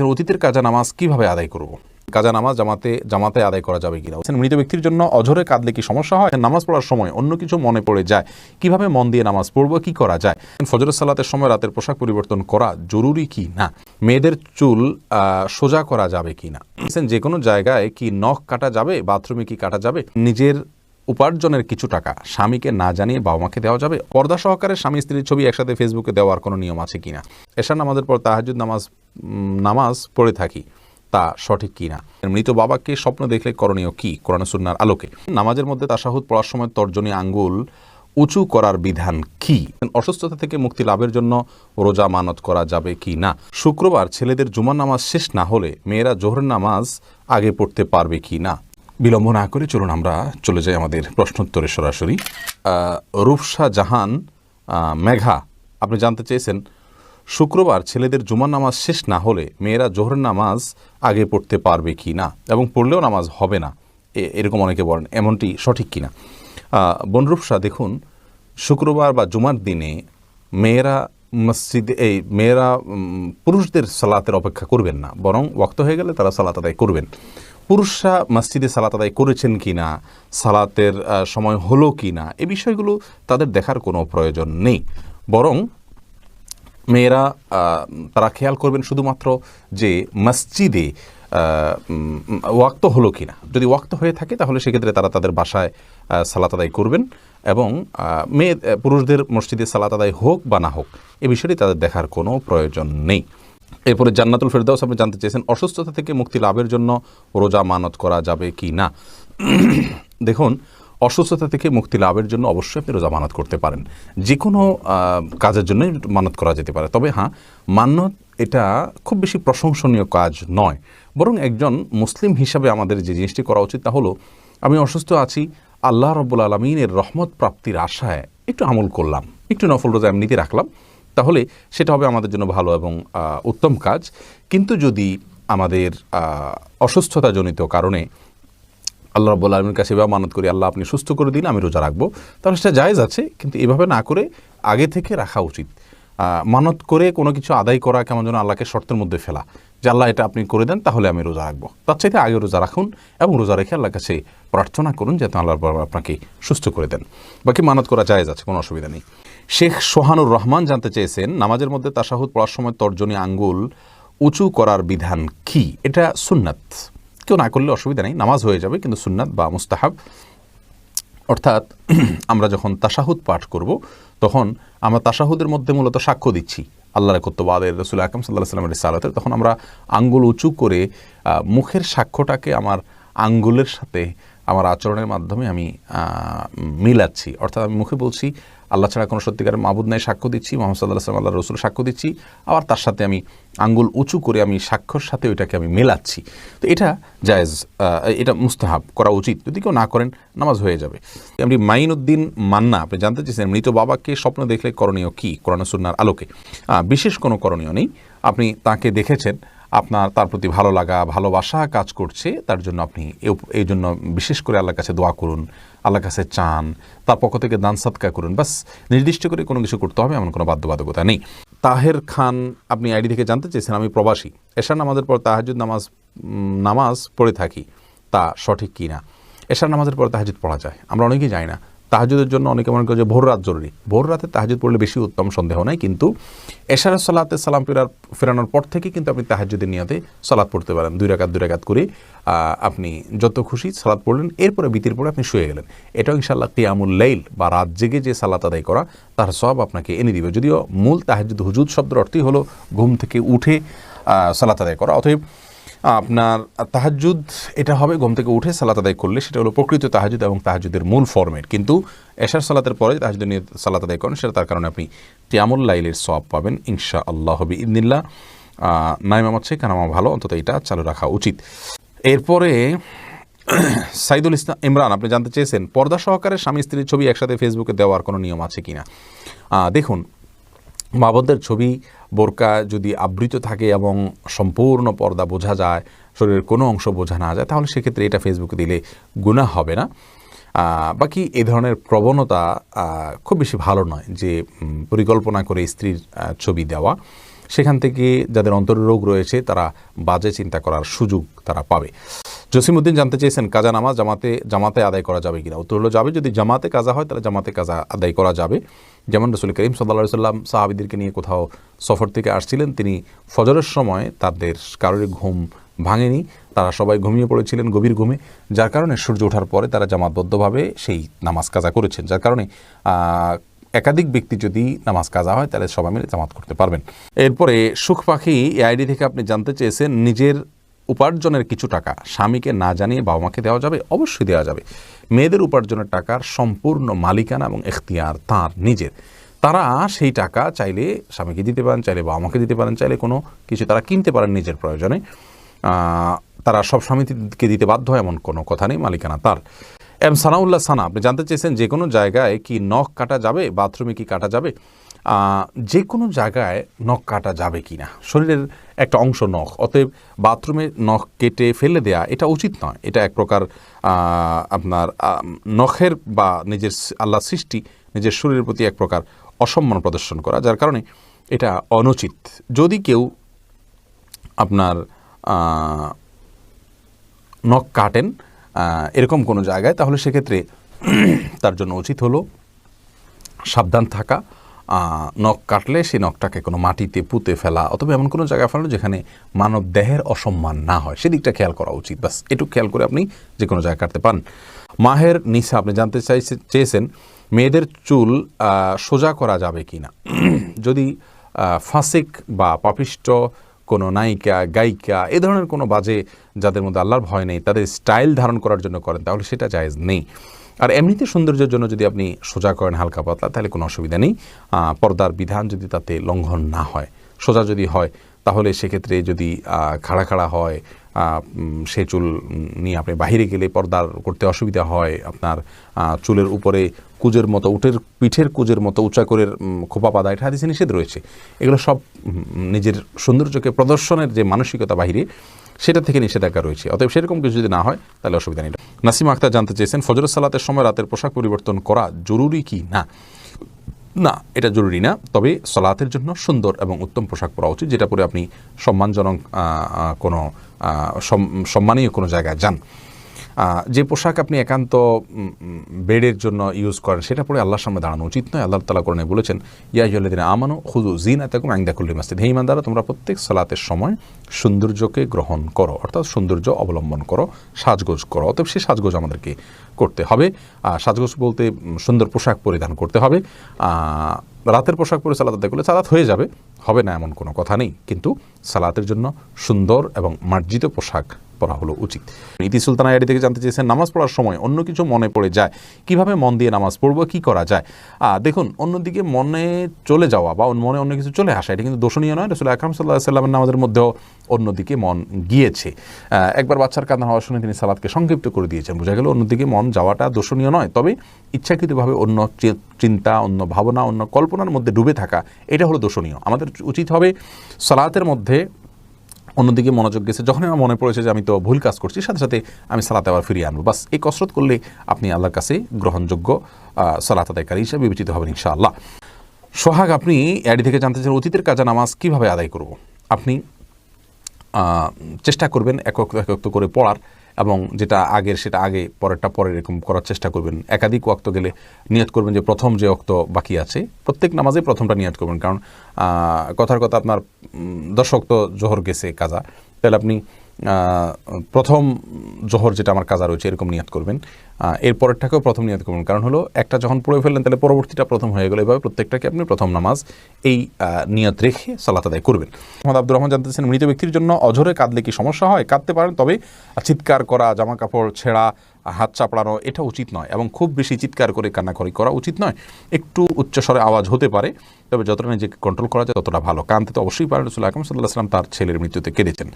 চেয়েছেন অতীতের কাজা নামাজ কীভাবে আদায় করব? কাজা নামাজ জামাতে জামাতে আদায় করা যাবে কিনা? মৃত ব্যক্তির জন্য অঝরে কাঁদলে কি সমস্যা হয়? নামাজ পড়ার সময় অন্য কিছু মনে পড়ে যায়। কীভাবে মন দিয়ে নামাজ পড়ব, কি করা যায়? ফজরের সালাতের সময় রাতের পোশাক পরিবর্তন করা জরুরি কি না? মেয়েদের চুল সোজা করা যাবে কি না? যে কোনো জায়গায় কি নখ কাটা যাবে? বাথরুমে কি কাটা যাবে? নিজের উপার্জনের কিছু টাকা স্বামীকে না জানিয়ে বাবা মাকে দেওয়া যাবে? পর্দা সহকারে স্বামী স্ত্রীর ছবি একসাথে ফেসবুকে দেওয়ার কোনো নিয়ম আছে কিনা এশার নামাজের পর তাহাজুদ নামাজ নামাজ পড়ে থাকি, তা সঠিক কিনা মৃত বাবাকে স্বপ্ন দেখলে করণীয় কি? কোরআন সুন্নার আলোকে। নামাজের মধ্যে তাসাহুদ পড়ার সময় তর্জনী আঙ্গুল উঁচু করার বিধান কি? অসুস্থতা থেকে মুক্তি লাভের জন্য রোজা মানত করা যাবে কি না? শুক্রবার ছেলেদের জুমার নামাজ শেষ না হলে মেয়েরা জোহর নামাজ আগে পড়তে পারবে কি না? বিলম্ব না করে চলুন আমরা চলে যাই আমাদের প্রশ্নোত্তরে সরাসরি। রূপসা জাহান মেঘা, আপনি জানতে চেয়েছেন, শুক্রবার ছেলেদের জুমার নামাজ শেষ না হলে মেয়েরা জোহরের নামাজ আগে পড়তে পারবে কি না এবং পড়লেও নামাজ হবে না? এরকম অনেকে বলেন, এমনটি সঠিক কিনা বনরূপসা দেখুন, শুক্রবার বা জুমার দিনে মেয়েরা মসজিদে, এই মেয়েরা পুরুষদের সালাতের অপেক্ষা করবেন না, বরং ওয়াক্ত হয়ে গেলে তারা সালাত আদায় করবেন। পুরুষরা মসজিদে সালাত আদায় করেছেন কি না সালাতের সময় হলো কি না এ বিষয়গুলো তাদের দেখার কোনো প্রয়োজন নেই। বরং মেয়েরা তারা খেয়াল করবেন শুধুমাত্র যে মসজিদে ওয়াক্ত হলো কিনা। যদি ওয়াক্ত হয়ে থাকে তাহলে সেক্ষেত্রে তারা তাদের বাসায় সালাত আদায় করবেন এবং মেয়ে পুরুষদের মসজিদে সালাত আদায় হোক বা না হোক, এ বিষয়টি তাদের দেখার কোনো প্রয়োজন নেই। এরপরে জান্নাতুল ফেরদাউস আপনি জানতে চেয়েছেন, অসুস্থতা থেকে মুক্তি লাভের জন্য রোজা মানত করা যাবে কি না? দেখুন, অসুস্থতা থেকে মুক্তি লাভের জন্য অবশ্যই আপনি রোজা মানত করতে পারেন। যে কোনো কাজের জন্যই মানত করা যেতে পারে। তবে হ্যাঁ মান্যত এটা খুব বেশি প্রশংসনীয় কাজ নয়। বরং একজন মুসলিম হিসাবে আমাদের যে জিনিসটি করা উচিত তা হলো, আমি অসুস্থ আছি, আল্লাহ রব্বুল আলমিনের রহমত প্রাপ্তির আশায় একটু আমল করলাম, একটু নফল রোজা এমনিতে রাখলাম তাহলে সেটা হবে আমাদের জন্য ভালো এবং উত্তম কাজ। কিন্তু যদি আমাদের অসুস্থতাজনিত কারণে আল্লাহ রব্বুল আলমীর কাছে এবার মানত করি, আল্লাহ আপনি সুস্থ করে দিন, আমি রোজা রাখব, তাহলে সেটা জায়েজ আছে, কিন্তু এভাবে না করে আগে থেকে রাখা উচিত। মানত করে কোনো কিছু আদায় করা কেমন যেন আল্লাহকে শর্তের মধ্যে ফেলা, যে আল্লাহ এটা আপনি করে দেন, তাহলে আমি রোজা রাখব। তার চাইতে আগে রোজা রাখুন এবং রোজা রেখে আল্লাহর কাছে প্রার্থনা করুন, যাতে আল্লাহ আপনাকে সুস্থ করে দেন। বাকি মানত করা জায়েজ আছে, কোনো অসুবিধা নেই। শেখ সোহানুর রহমান জানতে চেয়েছেন, নামাজের মধ্যে তাসাহুদ পড়ার সময় তর্জনী আঙ্গুল উঁচু করার বিধান কি? এটা সুন্নাত। কেউ না করলে অসুবিধা নেই, নামাজ হয়ে যাবে, কিন্তু সুন্নাত বা মুস্তাহাব। অর্থাৎ আমরা যখন তাসাহুদ পাঠ করব, তখন আমরা তাসাহুদের মধ্যে মূলত সাক্ষ্য দিচ্ছি। আল্লাহ রকত্তবাদের রসুল আকরম সাল্লাহ সাল্লামের সালাতের তখন আমরা আঙ্গুল উঁচু করে মুখের সাক্ষ্যটাকে আমার আঙ্গুলের সাথে, আমার আচরণের মাধ্যমে আমি মিলাচ্ছি। অর্থাৎ আমি মুখে বলছি আল্লাহ ছাড়া কোনো সত্যিকারের মাবুদ নাই, সাক্ষ্য দিচ্ছি। মোহাম্মদ সাল্লাহ সাল্লাম আল্লাহ রসুল সাক্ষ্য দিচ্ছি। আবার তার সাথে আমি আঙ্গুল উঁচু করে আমি সাক্ষ্যর সাথে ওইটাকে আমি মেলাচ্ছি। তো এটা জায়েজ এটা মুস্তাহাব, করা উচিত। যদি কেউ না করেন, নামাজ হয়ে যাবে। আপনি মাইনুদ্দিন মান্না, আপনি জানতে চেয়েছেন, মৃত বাবাকে স্বপ্ন দেখলে করণীয় কী? কোরআন সুন্নার আলোকে। বিশেষ কোনো করণীয় নেই। আপনি তাকে দেখেছেন আপনার তার প্রতি ভালো লাগা, ভালোবাসা কাজ করছে, তার জন্য আপনি এই জন্য বিশেষ করে আল্লাহর কাছে দোয়া করুন, আল্লাহর কাছে চান, তার পক্ষ থেকে দান সৎকা করুন বাস নির্দিষ্ট করে কোনো কিছু করতে হবে এমন কোনো বাধ্যবাধকতা নেই। তাহের খান, আপনি আইডি থেকে জানতে চেয়েছেন, আমি প্রবাসী। এশার নামাজের পর তাহাজুদ নামাজ নামাজ পড়ে থাকি, তা সঠিক কি না এশার নামাজের পর তাহাজুদ পড়া যায়, আমরা অনেকেই যাই না। তাহাজুদের জন্য অনেকে মনে করে যে ভোর রাত জরুরি। ভোর রাতে তাহাজুদ পড়লে বেশি উত্তম সন্দেহ নাই, কিন্তু এশার সালাতে সালাম ফেরার, ফেরানোর পর থেকে কিন্তু আপনি তাহাজুদের নিয়তে সালাদ পড়তে পারেন। দুই রাকাত দুই রাকাত করে আপনি যত খুশি সালাদ পড়লেন, এরপরে বিতির পরে আপনি শুয়ে গেলেন। এটাও ইনশাল্লাহ কিয়ামুল লাইল বা রাত জেগে যে সালাত আদায় করা, তার সব আপনাকে এনে দিবে। যদিও মূল তাহাজুদ হুজুদ শব্দের অর্থই হলো ঘুম থেকে উঠে সালাত আদায় করা। অতএব আপনার তাহাজুদ এটা হবে ঘুম থেকে উঠে সালাত আদায় করলে, সেটা হলো প্রকৃত তাহাজুদ এবং তাহাজুদের মূল ফর্মেট কিন্তু এশার সালাতের পরে তাহাজুদ নিয়ে সালাত আদায় করেন, সেটা তার কারণে আপনি টিয়ামুল লাইলের সব পাবেন ইনশা আল্লাহ হবে ইদিল্লা নাইম আমার চেয়ে কেন আমার ভালো, অন্তত এটা চালু রাখা উচিত। এরপরে সাইদুল ইসলাম ইমরান, আপনি জানতে চেয়েছেন, পর্দা সহকারে স্বামী স্ত্রীর ছবি একসাথে ফেসবুকে দেওয়ার কোনো নিয়ম আছে কিনা? দেখুন মাবদের ছবি বোরকা যদি আবৃত থাকে এবং সম্পূর্ণ পর্দা বোঝা যায়, শরীরের কোনো অংশ বোঝা না যায়, তাহলে সেক্ষেত্রে এটা ফেসবুকে দিলে গুনাহ হবে না। বাকি এ ধরনের প্রবণতা খুব বেশি ভালো নয় যে পরিকল্পনা করে স্ত্রীর ছবি দেওয়া। সেখান থেকে যাদের অন্তরের রোগ রয়েছে, তারা বাজে চিন্তা করার সুযোগ তারা পাবে। জসিমউদ্দিন জানতে চেয়েছেন, কাজা নামাজ জামাতে জামাতে আদায় করা যাবে কিনা? উত্তর হলো যাবে। যদি জামাতে কাজা হয়, তাহলে জামাতে কাজা আদায় করা যাবে। যেমন রসুল করিম সাল্লা সাল্লাম সাহাবিদেরকে নিয়ে কোথাও সফর থেকে আসছিলেন, তিনি ফজরের সময় তাদের কারোর ঘুম ভাঙেনি। তারা সবাই ঘুমিয়ে পড়েছিলেন গভীর ঘুমে। যার কারণে সূর্য ওঠার পরে তারা জামাতবদ্ধভাবে সেই নামাজ কাজা করেছেন। যার কারণে একাধিক ব্যক্তি যদি নামাজ কাজা হয়, তাহলে সবাই মিলে জামাত করতে পারবেন। এরপরে সুখ পাখি, এই আইডি থেকে আপনি জানতে চেয়েছেন, নিজের উপার্জনের কিছু টাকা স্বামীকে না জানিয়ে বাবা মাকে দেওয়া যাবে, অবশ্যই দেওয়া যাবে। মেয়েদের উপার্জনের টাকার সম্পূর্ণ মালিকানা এবং এখতিয়ার তার নিজের। তারা সেই টাকা চাইলে স্বামীকে দিতে পারেন, চাইলে বাবা মাকে দিতে পারেন, চাইলে কোনো কিছু তারা কিনতে পারেন নিজের প্রয়োজনে। তারা সব স্বামীকে দিতে বাধ্য এমন কোনো কথা নেই, মালিকানা তার। এম সানাউল্লাহ সানা, আপনি জানতে চেয়েছেন যে কোনো জায়গায় কি নখ কাটা যাবে, বাথরুমে কি কাটা যাবে? যে কোনো জায়গায় নখ কাটা যাবে কি না শরীরের একটা অংশ নখ, অতএব বাথরুমে নখ কেটে ফেলে দেয়া এটা উচিত নয়। এটা এক প্রকার আপনার নখের বা নিজের আল্লাহ সৃষ্টি নিজের শরীরের প্রতি এক প্রকার অসম্মান প্রদর্শন করা, যার কারণে এটা অনুচিত। যদি কেউ আপনার নখ কাটেন এরকম কোনো জায়গায়, তাহলে সেক্ষেত্রে তার জন্য উচিত হলো সাবধান থাকা নখ কাটলে সেই নখটাকে কোনো মাটিতে পুঁতে ফেলা অথবা এমন কোনো জায়গায় ফেলানো যেখানে মানব দেহের অসম্মান না হয়। সেদিকটা খেয়াল করা উচিত। বাস একটু খেয়াল করে আপনি যে কোনো জায়গায় কাটতে পান মাহের নিশা আপনি জানতে চাইছে, চেয়েছেন মেয়েদের চুল সোজা করা যাবে কি না যদি ফাসিক বা পাপিষ্ট কোনো নায়িকা, গায়িকা, এ ধরনের কোনো বাজে যাদের মধ্যে আল্লাহর ভয় নেই, তাদের স্টাইল ধারণ করার জন্য করেন, তাহলে সেটা জায়েজ নেই। আর এমনিতে সৌন্দর্যের জন্য যদি আপনি সোজা করেন হালকা পাতলা, তাহলে কোনো অসুবিধা নেই। পর্দার বিধান যদি তাতে লঙ্ঘন না হয়, সোজা যদি হয়, তাহলে সেক্ষেত্রে যদি খাড়া খাড়া হয় সে চুল নিয়ে আপনি বাইরে গেলে পর্দার করতে অসুবিধা হয়, আপনার চুলের উপরে কুজের মতো, উটের পিঠের কুজের মতো উঁচা করে খোপা পাদা এটা হাদিসে নিষেধ রয়েছে। এগুলো সব নিজের সৌন্দর্যকে, প্রদর্শনের যে মানসিকতা বাহিরে, সেটা থেকে নিষেধাজ্ঞা রয়েছে। অতএব সেরকম কিছু যদি না হয়, তাহলে অসুবিধা নেই। নাসিম আক্তার জানতে চেয়েছেন ফজর সালাতের সময় রাতের পোশাক পরিবর্তন করা জরুরি কি? না। না, এটা জরুরি না। তবে সলাতের জন্য সুন্দর এবং উত্তম পোশাক পরা উচিত, যেটা পরে আপনি সম্মানজনক কোনো সম- সম্মানীয় কোনো জায়গায় যান। যে পোশাক আপনি একান্ত বেডের জন্য ইউজ করেন, সেটা পরে আল্লাহর সামনে দাঁড়ানো উচিত নয়। আল্লাহ তালা করণে বলেছেন ইয়াহিউল্লাদিন আমানো খুদু জিন এতকুম আইন্দাকুল্লি মাসজিদ। হে ইমানদারা তোমরা প্রত্যেক সালাতের সময় সৌন্দর্যকে গ্রহণ করো, অর্থাৎ সৌন্দর্য অবলম্বন করো, সাজগোজ করো। অতএব সেই সাজগোজ আমাদেরকে করতে হবে। সাজগোজ বলতে সুন্দর পোশাক পরিধান করতে হবে। রাতের পোশাক পরে সালাত আদায় করলে সালাত হয়ে যাবে। হবে না এমন কোনো কথা নেই। কিন্তু সালাতের জন্য সুন্দর এবং মার্জিত পোশাক পরা হলো উচিত। ইতি সুলতানা আইডি থেকে জানতে চেয়েছেন, নামাজ পড়ার সময় অন্য কিছু মনে পড়ে যায়। কীভাবে মন দিয়ে নামাজ পড়ব, কি করা যায়? দেখুন, অন্যদিকে মনে চলে যাওয়া বা মনে অন্য কিছু চলে আসা, এটা কিন্তু দোষণীয় নয়। রসুল আকরাম সাল্লাহ সাল্লামের নামাজের মধ্যেও অন্যদিকে মন গিয়েছে। একবার বাচ্চার কান্না হওয়ার শুনে তিনি সালাদকে সংক্ষিপ্ত করে দিয়েছেন। বোঝা গেল অন্যদিকে মন যাওয়াটা দোষণীয় নয়, তবে ইচ্ছাকৃতভাবে অন্য চিন্তা, অন্য ভাবনা, অন্য কল্পনার মধ্যে ডুবে থাকা, এটা হলো দোষণীয় আমাদের উচিত হবে সালাতের মধ্যে অন্যদিকে মনোযোগ গেছে যখন আমার মনে পড়েছে যে আমি তো ভুল কাজ করছি, সাথে সাথে আমি সালাতে আবার ফিরিয়ে আনব। বাস, এই কসরত করলে আপনি আল্লাহর কাছে গ্রহণযোগ্য সালাত আদায়কারী হিসেবে বিবেচিত হবেন ইনশাআল্লাহ। সোহাগ, আপনি অ্যাডি থেকে জানতে চান অতীতের কাজা নামাজ কীভাবে আদায় করব? আপনি চেষ্টা করবেন একক একক করে পড়ার। এবং যেটা আগের, সেটা আগে, পরেরটা পরে এরকম করার চেষ্টা করবেন। একাধিক ওয়াক্ত গেলে নিয়ত করবেন যে প্রথম যে অক্ত বাকি আছে, প্রত্যেক নামাজে প্রথমটা নিয়ত করবেন। কারণ কথার কথা আপনার দশ অক্ত জোহর গেছে কাজা। তাহলে আপনি প্রথম জোহর যেটা আমার কাজা রয়েছে, এরকম নিয়ত করবেন। এর পরেরটাকেও প্রথম নিয়ত করবেন। কারণ হলো, একটা যখন পড়ে ফেললেন, তাহলে পরবর্তীটা প্রথম হয়ে গেল। এভাবে প্রত্যেকটাকে আপনি প্রথম নামাজ এই নিয়ত রেখে সালাত আদায় করবেন। মোহাম্মদ আব্দুর রহমান জানতেছেন, মৃত ব্যক্তির জন্য অঝরে কাঁদলে কি সমস্যা হয়? কাঁদতে পারেন, তবে চিৎকার করা জামা কাপড় ছেঁড়া, হাত চাপড়ানো, এটা উচিত নয় এবং খুব বেশি চিৎকার করে কান্নাকড়ি করা উচিত নয়। একটু উচ্চস্বরে আওয়াজ হতে পারে, তবে যতটা নিজেকে কন্ট্রোল করা যায়, ততটা ভালো। কানতে তো অবশ্যই পারেন রসুল আকরম সাল্লাহ সাল্লাম তার ছেলের মৃত্যুতে কেঁদেছেন।